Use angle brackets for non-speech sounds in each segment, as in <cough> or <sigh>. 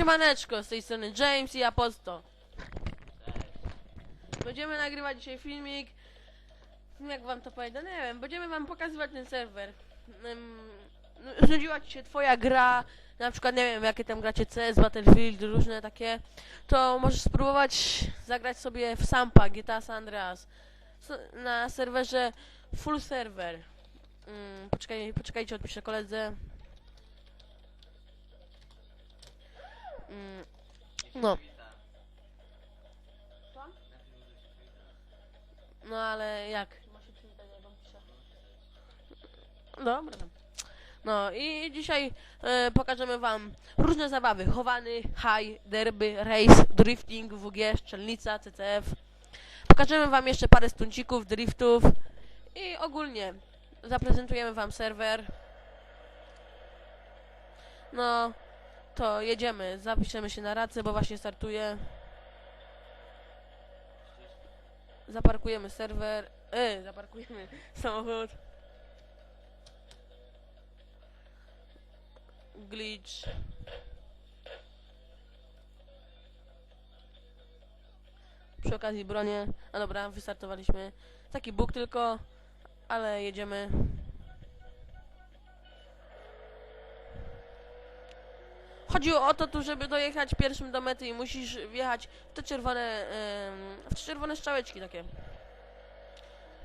Siemaneczko, z tej strony James i Aposto. Będziemy nagrywać dzisiaj filmik. Jak wam to powiedzieć? Nie wiem, będziemy wam pokazywać ten serwer. Ym, no, Znudziła ci się twoja gra, na przykład nie wiem, jakie tam gracie CS, Battlefield, różne takie, to możesz spróbować zagrać sobie w Sampa, GTA San Andreas. Na serwerze full server. Ym, poczekaj, poczekajcie, odpiszę koledze. Ym, no. No ale jak? Dobra. No i dzisiaj e, pokażemy wam różne zabawy. Chowany, high, derby, race, drifting, WG, szczelnica, CCF. Pokażemy wam jeszcze parę stuncików, driftów i ogólnie zaprezentujemy wam serwer. No, to jedziemy. Zapiszemy się na rację, bo właśnie startuje. Zaparkujemy serwer. E, zaparkujemy <laughs> samochód. Glitch. Przy okazji bronię. A dobra, wystartowaliśmy. Taki bóg tylko, ale jedziemy. Chodzi o to tu, żeby dojechać pierwszym do mety i musisz wjechać w te czerwone, w te czerwone strzałeczki takie.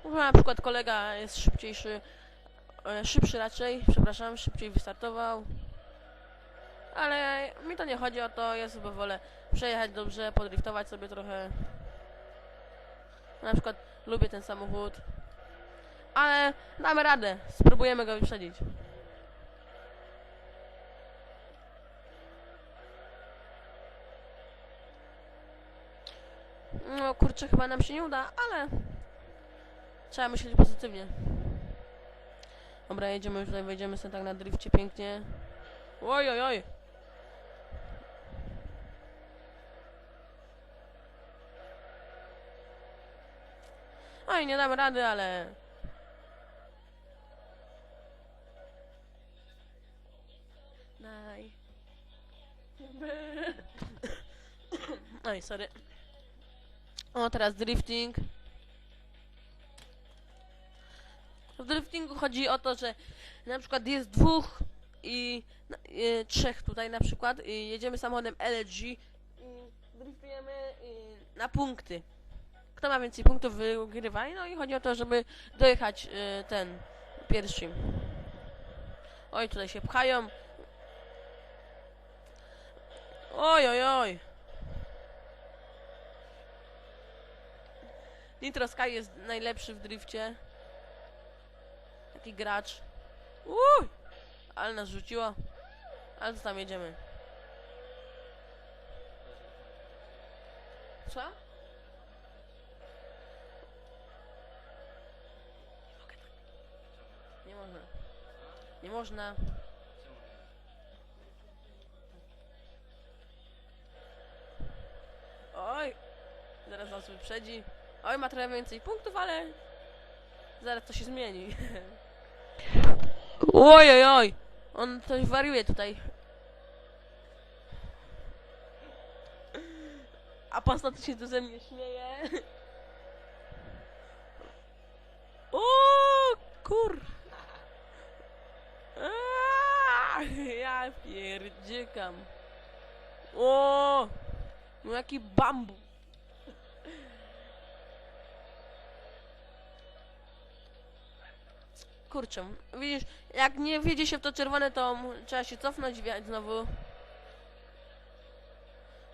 Na przykład kolega jest szybciejszy, e, szybszy raczej, przepraszam, szybciej wystartował. Ale mi to nie chodzi o to, ja sobie wolę przejechać dobrze, podriftować sobie trochę. Na przykład lubię ten samochód. Ale damy radę, spróbujemy go wyprzedzić. No kurczę, chyba nam się nie uda, ale trzeba myśleć pozytywnie. Dobra, jedziemy już tutaj, wejdziemy sobie tak na drifcie pięknie. Oj, oj, oj. Oj, nie damy rady, ale... Daj. Oj, sorry. O, teraz drifting. W driftingu chodzi o to, że na przykład jest dwóch i na- e, trzech tutaj na przykład i jedziemy samochodem LG i driftujemy e, na punkty. Kto ma więcej punktów wygrywa. I No i chodzi o to, żeby dojechać e, ten pierwszy. Oj, tutaj się pchają. Oj, oj, oj. Nitro Sky jest najlepszy w drifcie. Taki gracz. Uuu! Ale nas rzuciło. Ale co tam jedziemy? Co? Tak. Nie można. Nie można. Oj! Zaraz nas wyprzedzi. Oj, ma trochę więcej punktów, ale zaraz to się zmieni. <laughs> Oj, oj, oj! On coś wariuje tutaj. A to się tu ze mnie śmieje. <laughs> O kur... Ja pierdziekam. O! No jaki bambu. Kurczę, widzisz, jak nie wiedzie się w to czerwone, to trzeba się cofnąć, wjechać znowu.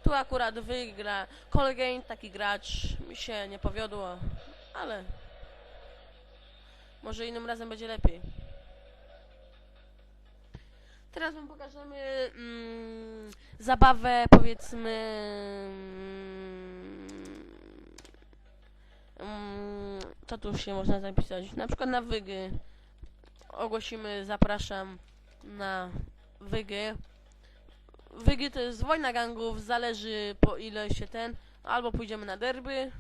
Tu akurat wygra Colgate, taki gracz, mi się nie powiodło, ale może innym razem będzie lepiej. Teraz wam pokażemy mm, zabawę, powiedzmy. Mm, co tu się można zapisać? Na przykład na wygy. Ogłosimy, zapraszam na wygy. Wygy to jest wojna gangów, zależy po ile się ten. Albo pójdziemy na derby.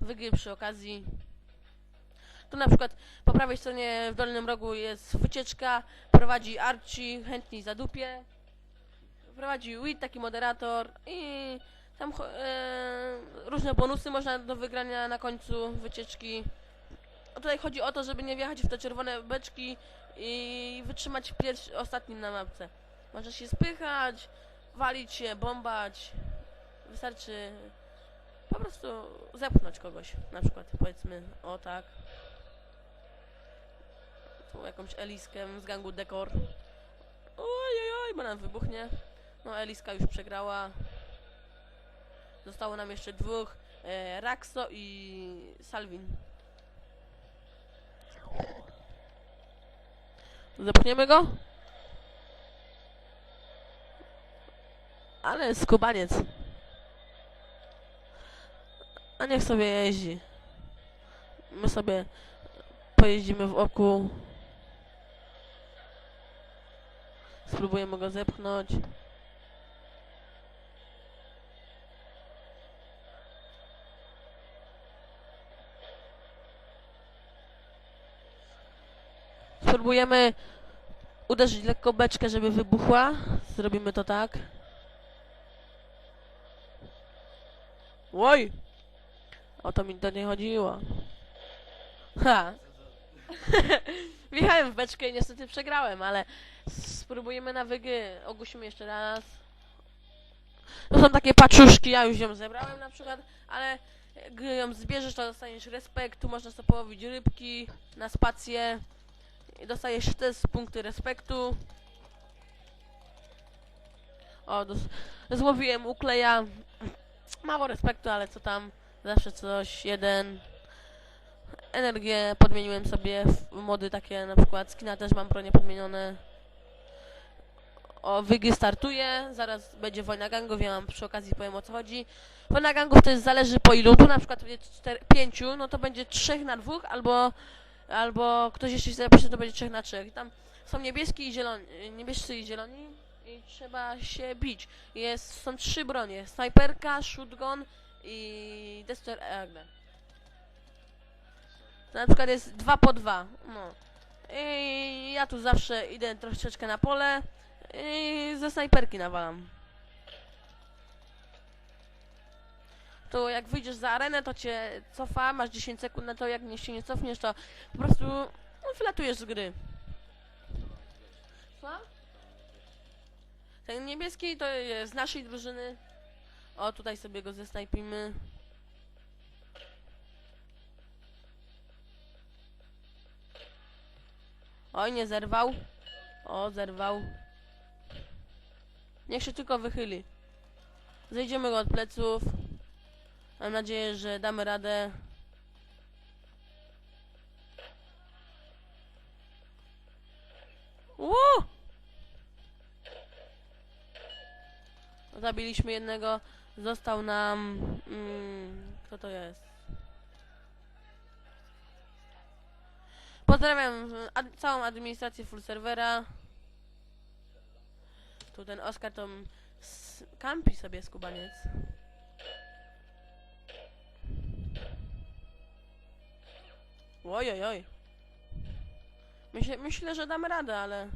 Wygy przy okazji. Tu na przykład po prawej stronie w dolnym rogu jest wycieczka, prowadzi Archie, chętniej zadupie. Prowadzi Wit, taki moderator i tam e, różne bonusy można do wygrania na końcu wycieczki. Tutaj chodzi o to, żeby nie wjechać w te czerwone beczki i wytrzymać pierwszy, ostatnim na mapce. Można się spychać, walić się, bombać. Wystarczy po prostu zepchnąć kogoś, na przykład powiedzmy, o tak. Tu jakąś Eliskę z gangu Dekor. Oj, oj, oj, bo nam wybuchnie. No, Eliska już przegrała. Zostało nam jeszcze dwóch, e, Raxo i Salvin. Zepchniemy go? Ale skubaniec. A niech sobie jeździ. My sobie pojeździmy w oku. Spróbujemy go zepchnąć. Spróbujemy uderzyć lekko beczkę, żeby wybuchła. Zrobimy to tak. Oj! O to mi to nie chodziło. Ha! <laughs> Wjechałem w beczkę i niestety przegrałem, ale spróbujemy na wygy. Ogłosimy jeszcze raz. To są takie paczuszki, ja już ją zebrałem na przykład, ale jak ją zbierzesz, to dostaniesz respekt, tu można sobie połowić rybki na spację. I dostajesz też punkty respektu. O, złowiłem ukleja. Mało respektu, ale co tam? Zawsze coś, jeden. Energię podmieniłem sobie w mody takie, na przykład skina też mam bronie podmienione. O, wygy startuje, zaraz będzie wojna gangów, ja wam przy okazji powiem o co chodzi. Wojna gangów to jest zależy po ilu, tu na przykład będzie czter, pięciu, no to będzie trzech na dwóch, albo albo ktoś jeszcze się zapisze, to będzie trzech na trzech. I tam są niebieski i zieloni, niebiescy i zieloni i trzeba się bić. Jest, są trzy bronie, snajperka, shotgun i Destroyer. To na przykład jest dwa po dwa, no. I ja tu zawsze idę troszeczkę na pole i ze snajperki nawalam. To jak wyjdziesz za arenę, to cię cofa, masz 10 sekund na to, jak nie się nie cofniesz, to po prostu no, wylatujesz z gry. Co? Ten niebieski to jest z naszej drużyny. O, tutaj sobie go zesnajpimy. Oj, nie zerwał. O, zerwał. Niech się tylko wychyli. Zejdziemy go od pleców. Mam nadzieję, że damy radę. Uuu! Zabiliśmy jednego. Został nam... Mm, kto to jest? Pozdrawiam ad całą administrację full serwera. Tu ten Oskar to kampi sobie skubaniec. Oj, oj, oj. Myślę, myślę, że damy radę, ale...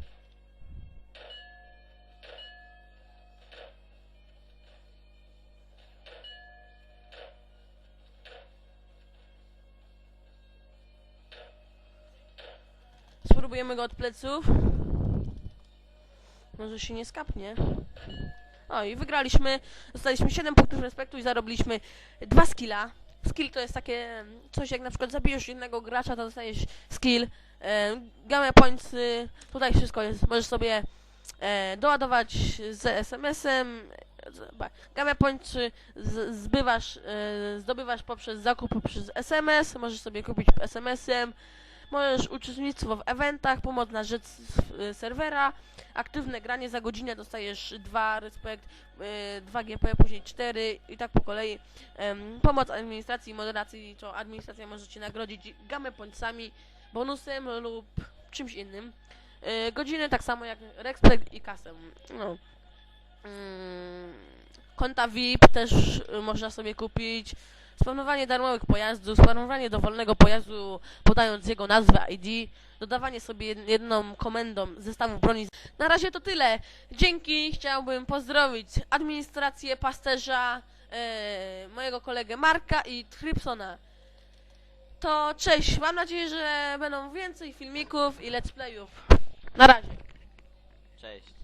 Spróbujemy go od pleców. Może się nie skapnie. O i wygraliśmy. Dostaliśmy 7 punktów respektu i zarobiliśmy 2 skilla. Skill to jest takie mm, coś jak na przykład zabijesz jednego gracza, to dostajesz skill. E, game points, tutaj wszystko jest. Możesz sobie e, doładować z SMS-em. Game points zbywasz, e, zdobywasz poprzez zakup poprzez SMS. Możesz sobie kupić SMS-em. Możesz uczestnictwo w eventach, pomoc na rzecz serwera, aktywne granie za godzinę dostajesz 2 respekt, y, 2 GP, później 4 i tak po kolei. Pomoc administracji i moderacji, to administracja może Cię nagrodzić gamę pońcami, bonusem lub czymś innym. Y, godziny tak samo jak respekt i kasę. No. Mm, konta VIP też y, można sobie kupić. Spawnowanie darmowych pojazdów, spawnowanie dowolnego pojazdu podając jego nazwę ID, dodawanie sobie jed- jedną komendą zestawu broni. Na razie to tyle. Dzięki, chciałbym pozdrowić administrację, pasterza, e, mojego kolegę Marka i Trypsona. To cześć, mam nadzieję, że będą więcej filmików i let's playów. Na razie. Cześć.